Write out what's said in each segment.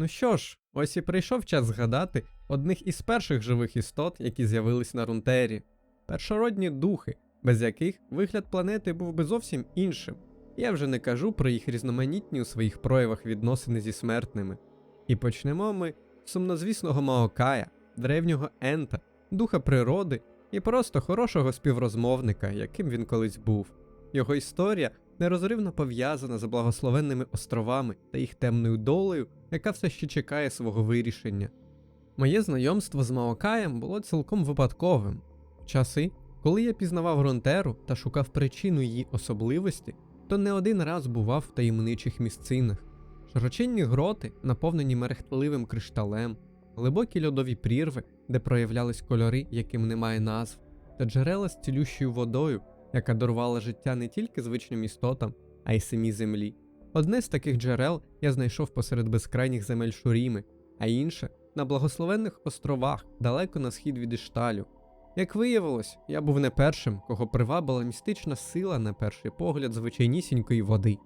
Ну що ж, ось і прийшов час згадати одних із перших живих істот, які з'явились на Рунтері. Першородні духи, без яких вигляд планети був би зовсім іншим. Я вже не кажу про їх різноманітні у своїх проявах відносини зі смертними. І почнемо ми з сумнозвісного Маокая, древнього Ента, духа природи і просто хорошого співрозмовника, яким він колись був. Його історія нерозривно пов'язана з благословенними островами та їх темною долею, яка все ще чекає свого вирішення. Моє знайомство з Маокаєм було цілком випадковим. Часи, коли я пізнавав Ронтеру та шукав причину її особливості, то не один раз бував в таємничих місцинах. Широченні гроти, наповнені мерехтливим кришталем, глибокі льодові прірви, де проявлялись кольори, яким немає назв, та джерела з цілющою водою, яка дарувала життя не тільки звичним істотам, а й самій землі. Одне з таких джерел я знайшов посеред безкрайніх земель Шуріми, а інше на благословенних островах, далеко на схід від Ішталю. Як виявилось, я був не першим, кого привабила містична сила на перший погляд звичайнісінької води.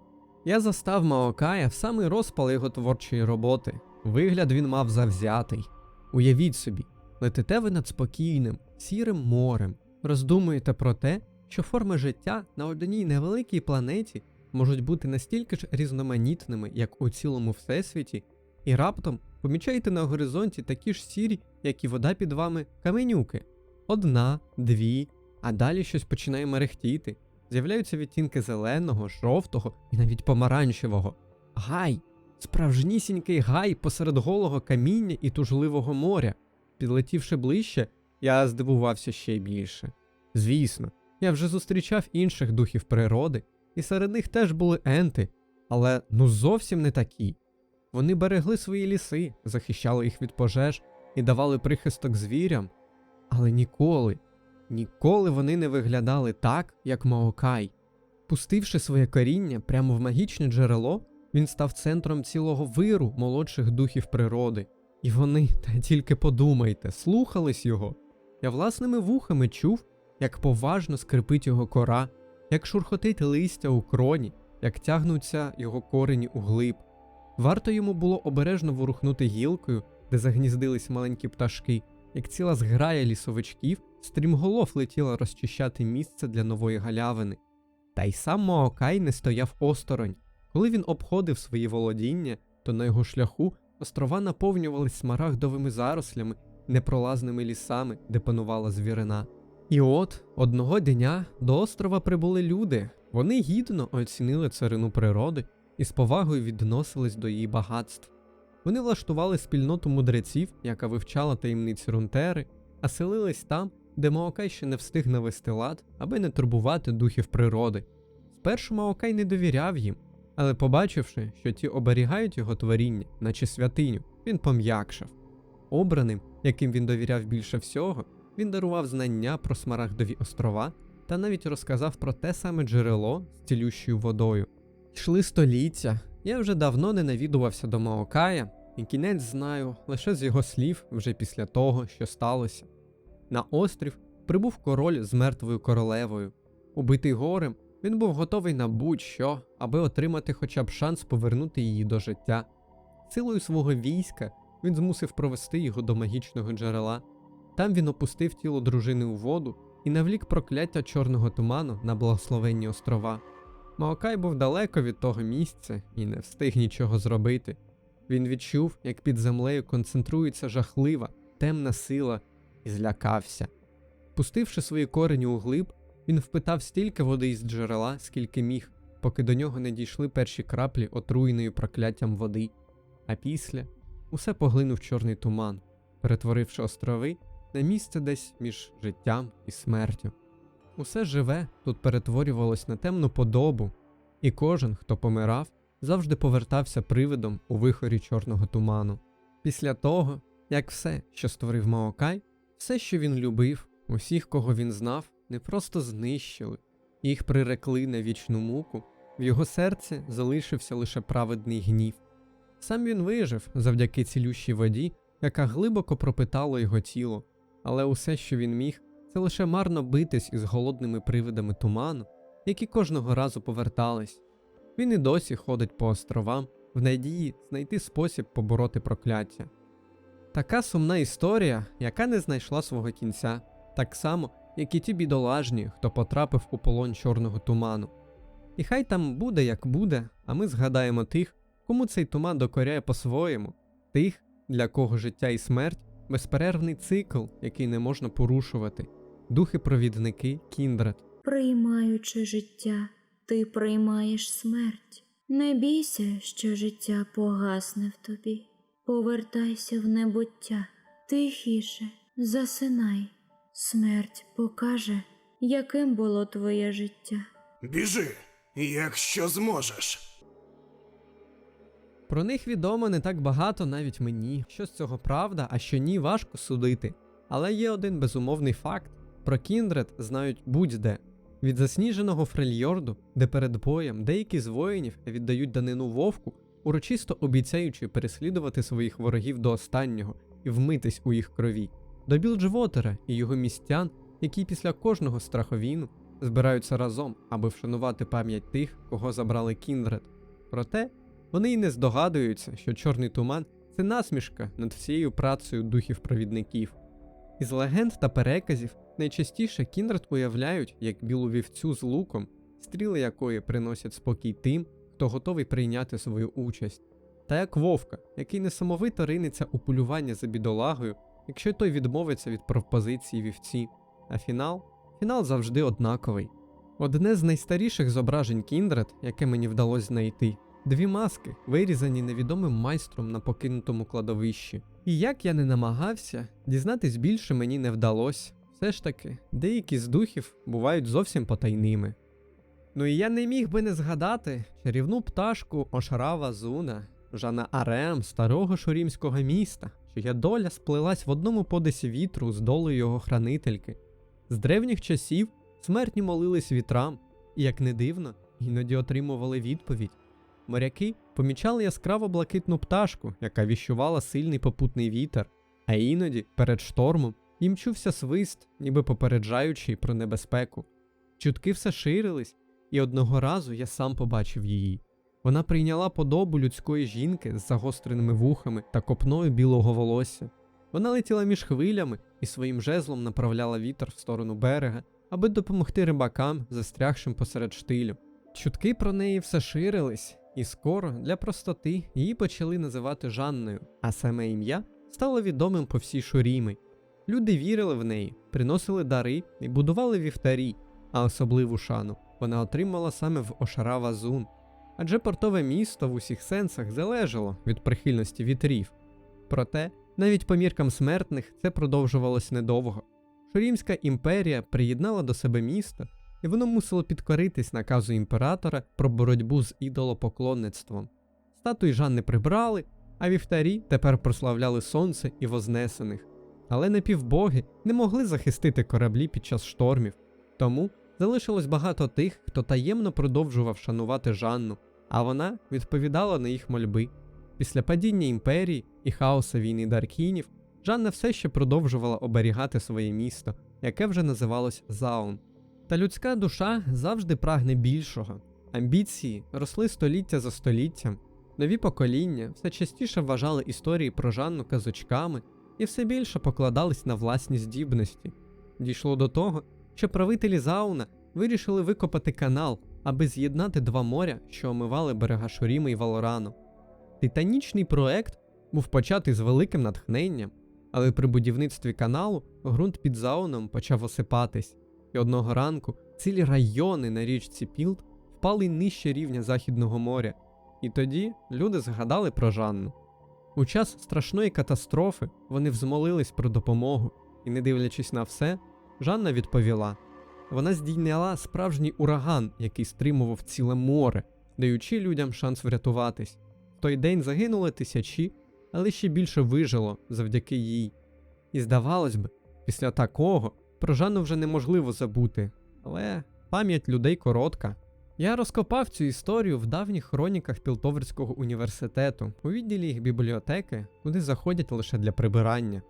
Я застав Маокая в самий розпал його творчої роботи. Вигляд він мав завзятий. Уявіть собі, летите ви над спокійним, сірим морем, роздумуєте про те, що форми життя на одній невеликій планеті можуть бути настільки ж різноманітними, як у цілому всесвіті, і раптом помічаєте на горизонті такі ж сірі, як і вода під вами, каменюки. Одна, дві, а далі щось починає мерехтіти. З'являються відтінки зеленого, жовтого і навіть помаранчевого. Гай! Справжнісінький гай посеред голого каміння і тужливого моря. Підлетівши ближче, я здивувався ще більше. Звісно, я вже зустрічав інших духів природи, і серед них теж були енти, але ну зовсім не такі. Вони берегли свої ліси, захищали їх від пожеж і давали прихисток звірям, але ніколи, ніколи вони не виглядали так, як Маокай. Пустивши своє коріння прямо в магічне джерело, він став центром цілого виру молодших духів природи. І вони, та тільки подумайте, слухались його. Я власними вухами чув, як поважно скрипить його кора, як шурхотить листя у кроні, як тягнуться його корені у глиб. Варто йому було обережно ворухнути гілкою, де загніздились маленькі пташки, як ціла зграя лісовичків, стрімголов летіла розчищати місце для нової галявини. Та й сам Маокай не стояв осторонь. Коли він обходив свої володіння, то на його шляху острова наповнювались смарагдовими зарослями, непролазними лісами, де панувала звірина. І от одного дня до острова прибули люди. Вони гідно оцінили царину природи і з повагою відносились до її багатств. Вони влаштували спільноту мудреців, яка вивчала таємниці Рунтери, а селились там, де Маокай ще не встиг навести лад, аби не турбувати духів природи. Спершу Маокай не довіряв їм, але побачивши, що ті оберігають його творіння, наче святиню, він пом'якшав. Обраним, яким він довіряв більше всього, він дарував знання про смарагдові острова та навіть розказав про те саме джерело з цілющою водою. Йшли століття, я вже давно не навідувався до Маокая, і кінець знаю лише з його слів вже після того, що сталося. На острів прибув король з мертвою королевою. Убитий горем, він був готовий на будь-що, аби отримати хоча б шанс повернути її до життя. Силою свого війська він змусив провести його до магічного джерела. Там він опустив тіло дружини у воду і навлік прокляття чорного туману на благословенні острова. Маокай був далеко від того місця і не встиг нічого зробити. Він відчув, як під землею концентрується жахлива, темна сила, і злякався. Пустивши свої корені у глиб, він впитав стільки води із джерела, скільки міг, поки до нього не дійшли перші краплі отруєної прокляттям води, а після усе поглинув чорний туман, перетворивши острови на місце десь між життям і смертю. Усе живе тут перетворювалось на темну подобу, і кожен, хто помирав, завжди повертався привидом у вихорі чорного туману. Після того, як все, що створив Маокай, все, що він любив, усіх, кого він знав, не просто знищили, їх прирекли на вічну муку, в його серці залишився лише праведний гнів. Сам він вижив завдяки цілющій воді, яка глибоко пропитала його тіло, але усе, що він міг, це лише марно битись із голодними привидами туману, які кожного разу повертались. Він і досі ходить по островам, в надії знайти спосіб побороти прокляття. Така сумна історія, яка не знайшла свого кінця, так само, як і ті бідолажні, хто потрапив у полон чорного туману. І хай там буде, як буде, а ми згадаємо тих, кому цей туман докоряє по-своєму, тих, для кого життя і смерть безперервний цикл, який не можна порушувати, духи-провідники Кіндред. Приймаючи життя, ти приймаєш смерть. Не бійся, що життя погасне в тобі. Повертайся в небуття, тихіше, засинай. Смерть покаже, яким було твоє життя. Біжи, якщо зможеш. Про них відомо не так багато навіть мені. Що з цього правда, а що ні, важко судити. Але є один безумовний факт: про Кіндред знають будь-де. Від засніженого Фрельйорду, де перед боєм деякі з воїнів віддають данину вовку, урочисто обіцяючи переслідувати своїх ворогів до останнього і вмитись у їх крові, до Білджвотера і його містян, які після кожного страховіну збираються разом, аби вшанувати пам'ять тих, кого забрали Кіндред. Проте вони й не здогадуються, що чорний туман це насмішка над всією працею духів-провідників. Із легенд та переказів найчастіше Кіндред уявляють як білу вівцю з луком, стріли якої приносять спокій тим, хто готовий прийняти свою участь, та як вовка, який несамовито ринеться у полювання за бідолагою, якщо той відмовиться від пропозиції вівці. А фінал? Фінал завжди однаковий. Одне з найстаріших зображень Кіндред, яке мені вдалося знайти, дві маски, вирізані невідомим майстром на покинутому кладовищі. І як я не намагався, дізнатись більше мені не вдалося. Все ж таки, деякі з духів бувають зовсім потайними. Ну і я не міг би не згадати чарівну пташку Ошрава Зуна, Жана Арем, старого шурімського міста, чия доля сплелась в одному подесі вітру з долею його хранительки. З древніх часів смертні молились вітрам, і, як не дивно, іноді отримували відповідь. Моряки помічали яскраво блакитну пташку, яка віщувала сильний попутний вітер, а іноді, перед штормом, їм чувся свист, ніби попереджаючи про небезпеку. Чутки все ширились, і одного разу я сам побачив її. Вона прийняла подобу людської жінки з загостреними вухами та копною білого волосся. Вона летіла між хвилями і своїм жезлом направляла вітер в сторону берега, аби допомогти рибакам, застрягшим посеред штилю. Чутки про неї все ширились, і скоро для простоти її почали називати Жанною, а саме ім'я стало відомим по всій Шурімі. Люди вірили в неї, приносили дари і будували вівтарі, а особливу шану вона отримала саме в Ошарава Зун. Адже портове місто в усіх сенсах залежало від прихильності вітрів. Проте, навіть по міркам смертних це продовжувалось недовго. Шурімська імперія приєднала до себе місто, і воно мусило підкоритись наказу імператора про боротьбу з ідолопоклонництвом. Статуї Жанни прибрали, а вівтарі тепер прославляли сонце і вознесених. Але напівбоги не могли захистити кораблі під час штормів, тому залишилось багато тих, хто таємно продовжував шанувати Жанну, а вона відповідала на їх мольби. Після падіння імперії і хаоса війни Даркінів Жанна все ще продовжувала оберігати своє місто, яке вже називалось Заун. Та людська душа завжди прагне більшого. Амбіції росли століття за століттям, нові покоління все частіше вважали історії про Жанну казочками і все більше покладались на власні здібності. Дійшло до того, що правителі Зауна вирішили викопати канал, аби з'єднати два моря, що омивали берега Шуріми і Валорану. Титанічний проект був початий з великим натхненням, але при будівництві каналу ґрунт під зауном почав осипатись, і одного ранку цілі райони на річці Пілд впали нижче рівня Західного моря, і тоді люди згадали про Жанну. У час страшної катастрофи вони взмолились про допомогу, і, не дивлячись на все, Жанна відповіла. Вона здійняла справжній ураган, який стримував ціле море, даючи людям шанс врятуватись. В той день загинули тисячі, але ще більше вижило завдяки їй. І здавалось би, після такого про Жанну вже неможливо забути, але пам'ять людей коротка. Я розкопав цю історію в давніх хроніках Пілтоверського університету у відділі їх бібліотеки, куди заходять лише для прибирання.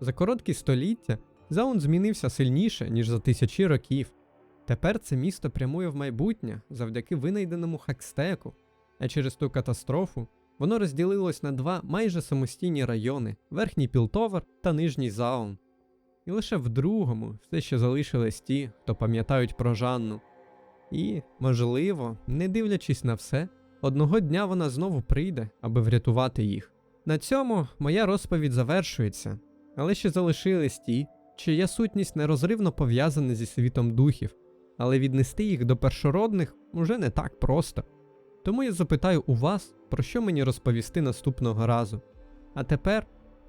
За короткі століття Заун змінився сильніше, ніж за тисячі років. Тепер це місто прямує в майбутнє завдяки винайденому хакстеку, а через ту катастрофу Воно розділилось на два майже самостійні райони верхній Пілтовер та нижній Заун. І лише в другому все ще залишились ті, хто пам'ятають про Жанну. І, можливо, не дивлячись на все, одного дня вона знову прийде, аби врятувати їх. На цьому моя розповідь завершується, але ще залишились ті, чия сутність нерозривно пов'язана зі світом духів, але віднести їх до першородних уже не так просто. Тому я запитаю у вас, про що мені розповісти наступного разу. А тепер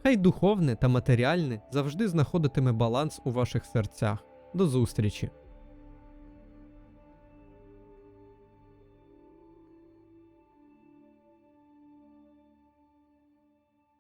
хай духовне та матеріальне завжди знаходитиме баланс у ваших серцях. До зустрічі!